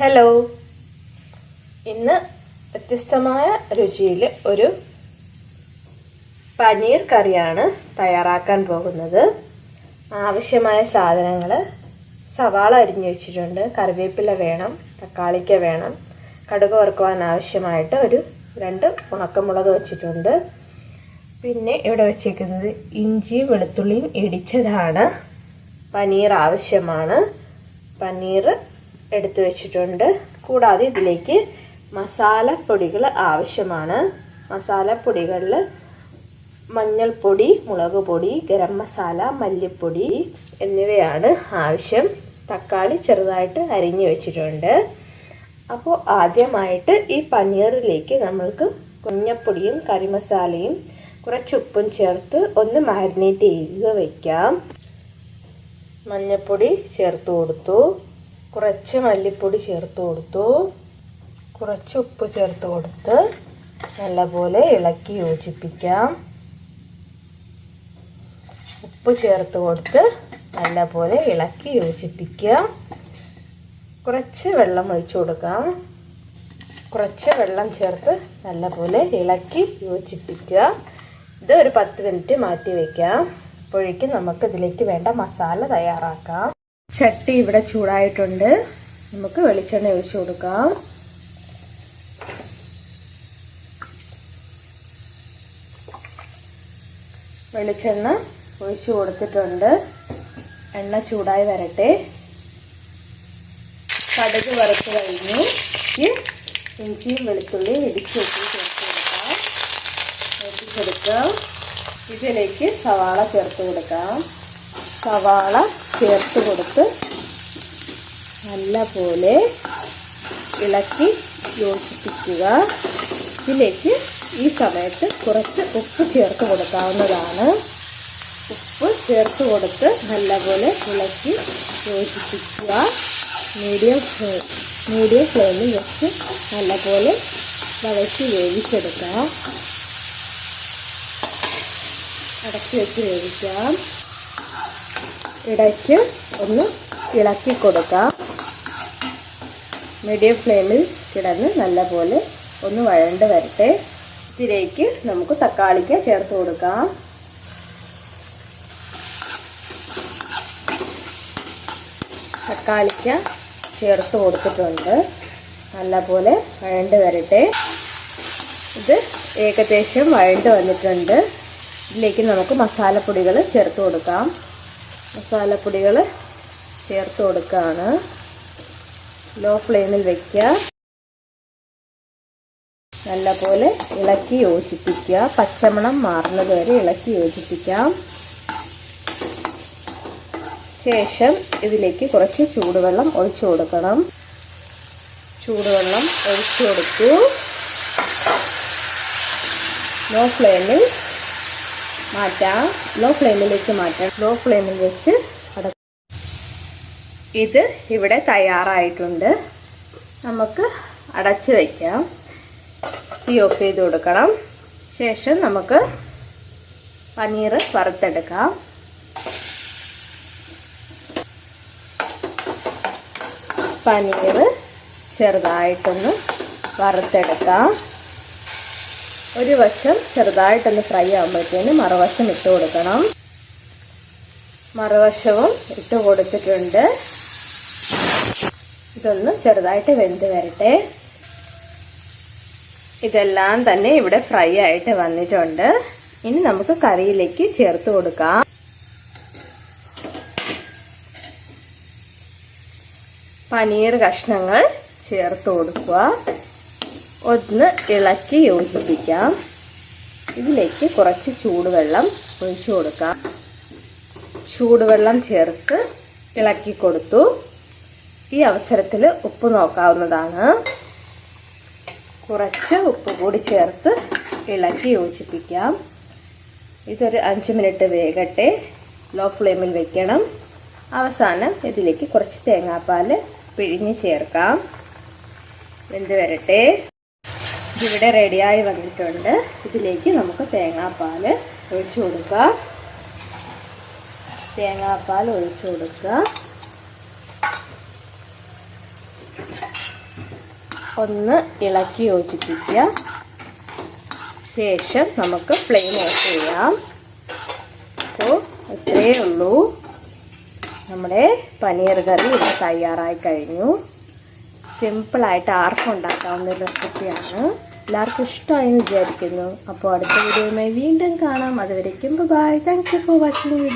Hello ഇന്ന് വ്യത്യസ്തമായ രുചിയിൽ ഒരു പനീർ കറിയാണ് തയ്യാറാക്കാൻ പോകുന്നത്. ആവശ്യമായ സാധനങ്ങൾ സവാള അരിഞ്ഞു വെച്ചിട്ടുണ്ട് കറിവേപ്പില വേണം തക്കാളിക്ക വേണം കടുക് വറുക്കുവാൻ ആവശ്യമായിട്ട് ഒരു രണ്ട് ഉണക്കമുളക് വെച്ചിട്ടുണ്ട്. പിന്നെ ഇവിടെ വെച്ചേക്കുന്നത് ഇഞ്ചി വെളുത്തുള്ളിയും ഇടിച്ചതാണ്. പനീർ ആവശ്യമാണ്. പനീർ എടുത്തു വെച്ചിട്ടുണ്ട്. കൂടാതെ ഇതിലേക്ക് മസാലപ്പൊടികൾ ആവശ്യമാണ്. മസാലപ്പൊടികളിൽ മഞ്ഞൾപ്പൊടി മുളക് പൊടി ഗരം മസാല മല്ലിപ്പൊടി എന്നിവയാണ് ആവശ്യം. തക്കാളി ചെറുതായിട്ട് അരിഞ്ഞു വെച്ചിട്ടുണ്ട്. അപ്പോൾ ആദ്യമായിട്ട് ഈ പനീറിലേക്ക് നമ്മൾക്ക് കുഞ്ഞപ്പൊടിയും കറിമസാലയും കുറച്ച് ഉപ്പും ചേർത്ത് ഒന്ന് മാരിനേറ്റ് ചെയ്ത് വയ്ക്കാം മഞ്ഞൾപ്പൊടി ചേർത്ത് കൊടുത്തു. കുറച്ച് മല്ലിപ്പൊടി ചേർത്ത് കൊടുത്തു. കുറച്ച് ഉപ്പ് ചേർത്ത് കൊടുത്ത് നല്ലപോലെ ഇളക്കി യോജിപ്പിക്കാം. ഉപ്പ് ചേർത്ത് കൊടുത്ത് നല്ലപോലെ ഇളക്കി യോജിപ്പിക്കാം. കുറച്ച് വെള്ളം ഒഴിച്ചു കൊടുക്കാം. കുറച്ച് വെള്ളം ചേർത്ത് നല്ലപോലെ ഇളക്കി യോജിപ്പിക്കുക. ഇത് ഒരു പത്ത് മിനിറ്റ് മാറ്റി വയ്ക്കാം അപ്പോഴേക്കും നമുക്ക് ഇതിലേക്ക് വേണ്ട മസാല തയ്യാറാക്കാം. ചട്ടി ഇവിടെ ചൂടായിട്ടുണ്ട്. നമുക്ക് വെളിച്ചെണ്ണ ഒഴിച്ചു കൊടുക്കാം. വെളിച്ചെണ്ണ ഒഴിച്ചു കൊടുത്തിട്ടുണ്ട്. എണ്ണ ചൂടായി വരട്ടെ. കടുക് വറുത്ത് കഴിഞ്ഞു. ഇഞ്ചിയും വെളുത്തുള്ളിയും ഇടിച്ച് വെച്ച് ചേർത്ത് കൊടുക്കാം. വെട്ടിച്ചെടുക്കാം ഇതിലേക്ക് സവാള ചേർത്ത് കൊടുക്കാം. സവാള ചേർത്ത് കൊടുത്ത് നല്ലപോലെ ഇളക്കി യോജിപ്പിക്കുക. ഇതിലേക്ക് ഈ സമയത്ത് കുറച്ച് ഉപ്പ് ചേർത്ത് കൊടുക്കാവുന്നതാണ്. ഉപ്പ് ചേർത്ത് കൊടുത്ത് നല്ലപോലെ ഇളക്കി യോജിപ്പിക്കുക. മീഡിയം മീഡിയം ഫ്ലെയിമിൽ വെച്ച് നല്ലപോലെ വഴറ്റി വേവിച്ചെടുക്കാം. അടക്കി വെച്ച് വേവിക്കാം. ഇടയ്ക്ക് ഒന്ന് ഇളക്കി കൊടുക്കാം. മീഡിയം ഫ്ലെയിമിൽ കിടന്ന് നല്ലപോലെ ഒന്ന് വഴണ്ട് വരട്ടെ. ഇതിലേക്ക് നമുക്ക് തക്കാളിക്ക് ചേർത്ത് കൊടുക്കാം. തക്കാളിക്ക ചേർത്ത് കൊടുത്തിട്ടുണ്ട്. നല്ലപോലെ വഴണ്ട് വരട്ടെ. ഇത് ഏകദേശം വഴണ്ട് വന്നിട്ടുണ്ട്. ഇതിലേക്ക് നമുക്ക് മസാലപ്പൊടികൾ ചേർത്ത് കൊടുക്കാം. മസാലപ്പൊടികൾ ചേർത്ത് കൊടുക്കുകയാണ് ലോ ഫ്ലെയിമിൽ വയ്ക്കുക നല്ലപോലെ ഇളക്കി യോജിപ്പിക്കുക. പച്ചമണം മാറുന്നത് വരെ ഇളക്കി യോജിപ്പിക്കാം. ശേഷം ഇതിലേക്ക് കുറച്ച് ചൂടുവെള്ളം ഒഴിച്ചു കൊടുക്കണം. ചൂടുവെള്ളം ഒഴിച്ചു കൊടുത്തു. ലോ ഫ്ലെയിമിൽ മാറ്റാം. ലോ ഫ്ലെയിമിലേക്ക് മാറ്റാം. ലോ ഫ്ലെയിമിൽ വെച്ച് ഇത് ഇവിടെ തയ്യാറായിട്ടുണ്ട്. നമുക്ക് അടച്ച് വയ്ക്കാം തീ ഓഫ് ചെയ്ത് കൊടുക്കണം. ശേഷം നമുക്ക് പനീർ വറുത്തെടുക്കാം. പനീർ ചെറുതായിട്ടൊന്ന് വറുത്തെടുക്കാം. ഒരു വശം ചെറുതായിട്ടൊന്ന് ഫ്രൈ ആകുമ്പോഴത്തേന് മറുവശം ഇട്ട് കൊടുക്കണം. മറുവശവും ഇട്ട് കൊടുത്തിട്ടുണ്ട്. ഇതൊന്ന് ചെറുതായിട്ട് വെന്ത് വരട്ടെ. ഇതെല്ലാം തന്നെ ഇവിടെ ഫ്രൈ ആയിട്ട് വന്നിട്ടുണ്ട്. ഇനി നമുക്ക് കറിയിലേക്ക് ചേർത്ത് കൊടുക്കാം. പനീർ കഷ്ണങ്ങൾ ചേർത്ത് കൊടുക്കുക. ഒന്ന് ഇളക്കി യോജിപ്പിക്കാം. ഇതിലേക്ക് കുറച്ച് ചൂടുവെള്ളം ഒഴിച്ചു കൊടുക്കാം. ചൂടുവെള്ളം ചേർത്ത് ഇളക്കി കൊടുത്തു. ഈ അവസരത്തിൽ ഉപ്പ് നോക്കാവുന്നതാണ്. കുറച്ച് ഉപ്പ് കൂടി ചേർത്ത് ഇളക്കി യോജിപ്പിക്കാം. ഇതൊരു അഞ്ച് മിനിറ്റ് വേകട്ടെ. ലോ ഫ്ലെയിമിൽ വെക്കണം. അവസാനം ഇതിലേക്ക് കുറച്ച് തേങ്ങാപ്പാൽ പിഴിഞ്ഞ് ചേർക്കാം. വെന്ത് വരട്ടെ. ഇതിവിടെ റെഡിയായി വന്നിട്ടുണ്ട്. ഇതിലേക്ക് നമുക്ക് തേങ്ങാപ്പാൽ ഒഴിച്ചു കൊടുക്കാം. തേങ്ങാപ്പാൽ ഒഴിച്ചു കൊടുക്കുക. ഒന്ന് ഇളക്കി യോജിപ്പിക്കുക. ശേഷം നമുക്ക് ഫ്ലെയിം ഓഫ് ചെയ്യാം. അപ്പോൾ ഇത്രയേ ഉള്ളൂ. നമ്മുടെ പനീർ കറി ഇവിടെ തയ്യാറായി കഴിഞ്ഞു. സിമ്പിളായിട്ട് ആർക്കും ഉണ്ടാക്കാവുന്ന റെസിപ്പിയാണ്. എല്ലാവർക്കും ഇഷ്ടമായി വിചാരിക്കുന്നു. അപ്പോൾ അടുത്ത വീഡിയോയുമായി വീണ്ടും കാണാം. അതുവരെ bye thank you for watching video